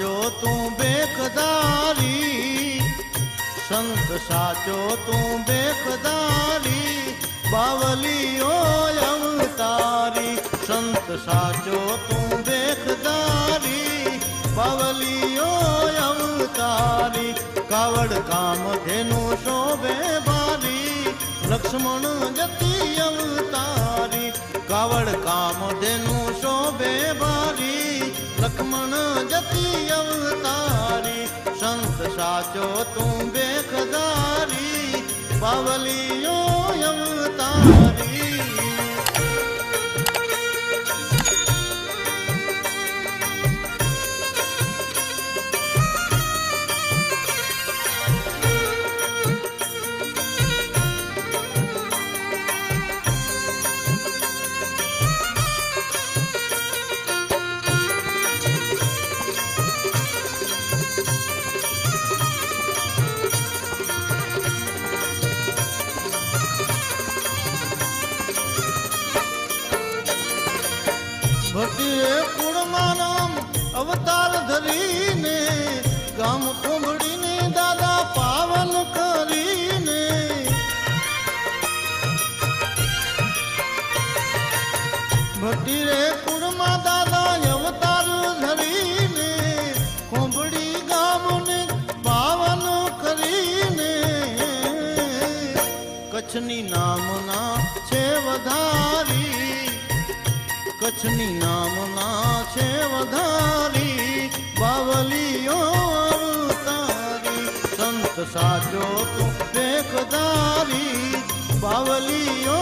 સાચો તું બેખદારી સંત સાચો તું બેખદારી બાવલીઓ અવતારી સંત સાચો તું બેખદારી બાવલીઓ અવતારી કાવડ કામ ધેનું શોભે બારી લક્ષ્મણ જતી અવતારી કાવડ કામ ધેનું શોભે બારી લક્ષ્મણ જતી સાચો તું બેખદારી બાવલીઓ અવતારી કચ્છની નામના છે વધારી બાવલીઓ તારી સંત સાજો તું દેખદારી બાવલીઓ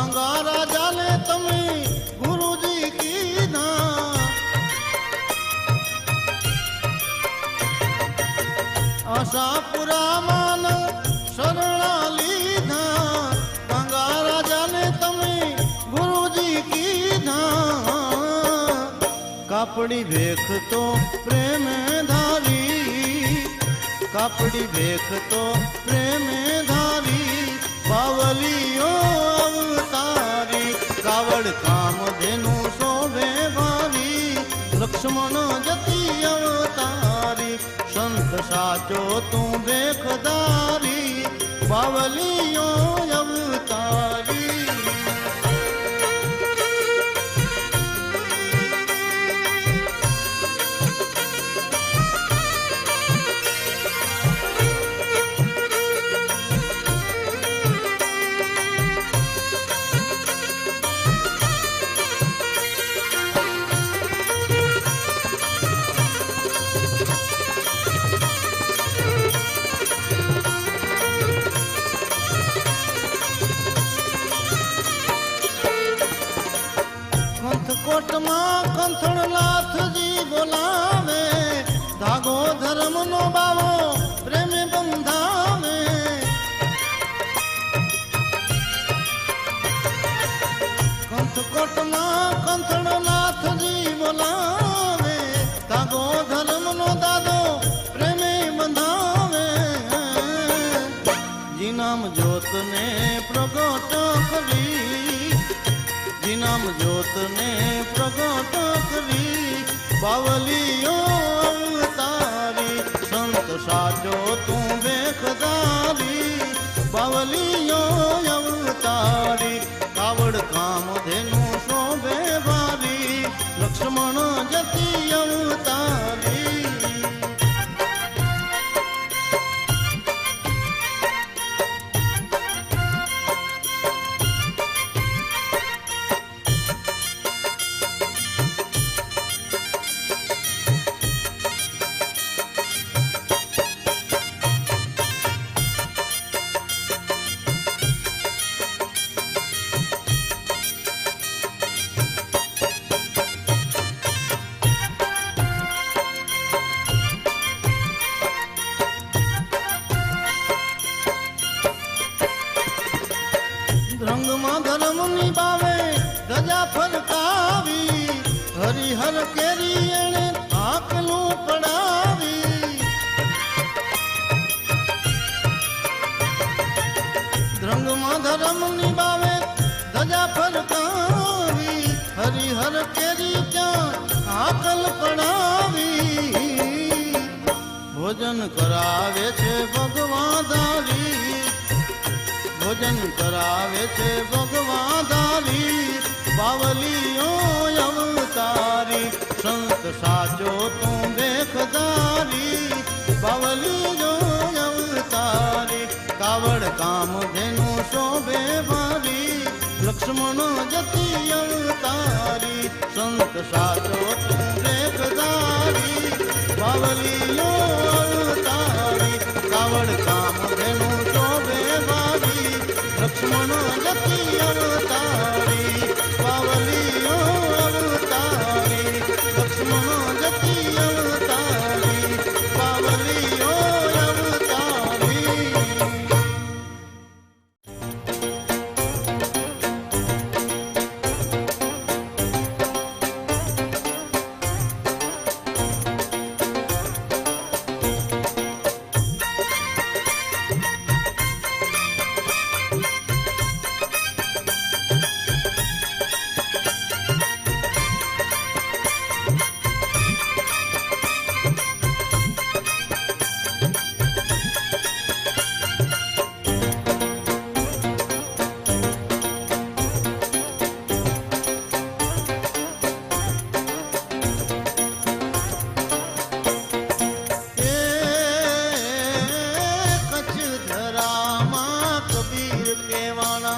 ગંગા રાજાને તમે ગુરુજી કીધા આશા પુરામાં શરણા લીધા ગંગા રાજાને તમે ગુરુજી કીધા કાપડી ભેખ તો પ્રેમ ધારી કાપડી ભેખ તો પ્રેમ ધારી અવતારી કાવડ કામ ધેનુ શોભે વારી લક્ષ્મણ જતી અવતારી સંત સાચો તું ભેખદારી બાવલીઓ અવતારી. মনো বাবো প্রেমে বন্ধামে কন্থ কটনা কন্থন নাথ জীবনামে তাগো ধর্ম নো দাদো প্রেমে বন্ধামে জিনাম জ্যোতনে প্রগট করি, জিনাম জ্যোতনে প্রগট করি বাবলিও સાચો તું બેખદારી બાવલીઓ અવતારી કાવડ કામ ધેનું શોભે વારી લક્ષ્મણ જતી અવતારી. ધજા ફરકાવી, હરિહર કેરી ક્યાં હાકલ પડાવી? ભોજન કરાવે છે ભગવાધારી ભોજન કરાવે છે ભગવાધારી બાવલીઓ અવતારી, સંત સાચો તું દેખદારી બાવલીઓ અવતારી કાવડ કામ ધેનુ શોભે મારી લક્ષ્મણ જતી અવતારી, સંત સાચો તું દેખદારી બાવલીઓ અવતારી રાવણ કામ ધેનુ શોભે મારી લક્ષ્મણ જતી અવતારી. கேவானா